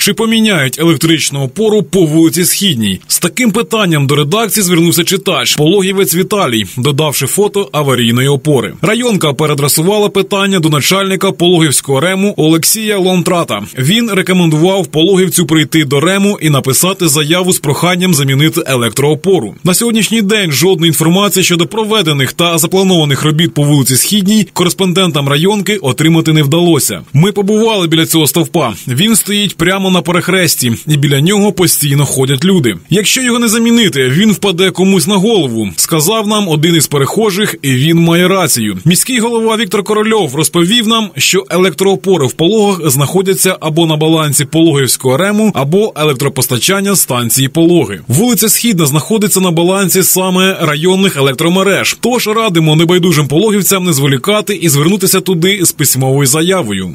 чи поміняють електричну опору по вулиці Східній. З таким питанням до редакції звернувся читач Пологівець Віталій, додавши фото аварійної опори. Районка передрасувала питання до начальника пологівського рему Олексія Лонтрата. Він рекомендував пологівцю прийти до рему і написати заяву з проханням замінити електроопору. На сьогоднішній день жодної інформації щодо проведених та запланованих робіт по вулиці Східній кореспондентам районки отримати не вдалося. Ми побували біля цього стовпа. Він стоїть прямо на перехресті, і біля нього постійно ходять люди. Якщо його не замінити, він впаде комусь на голову. Сказав нам один із перехожих, і він має рацію. Міський голова Віктор Корольов розповів нам, що електроопори в пологах знаходяться або на балансі пологівського рему, або електропостачання станції пологи. Вулиця Східна знаходиться на балансі саме районних електромереж. Тож радимо небайдужим пологівцям не зволікати і звернутися туди з письмовою заявою.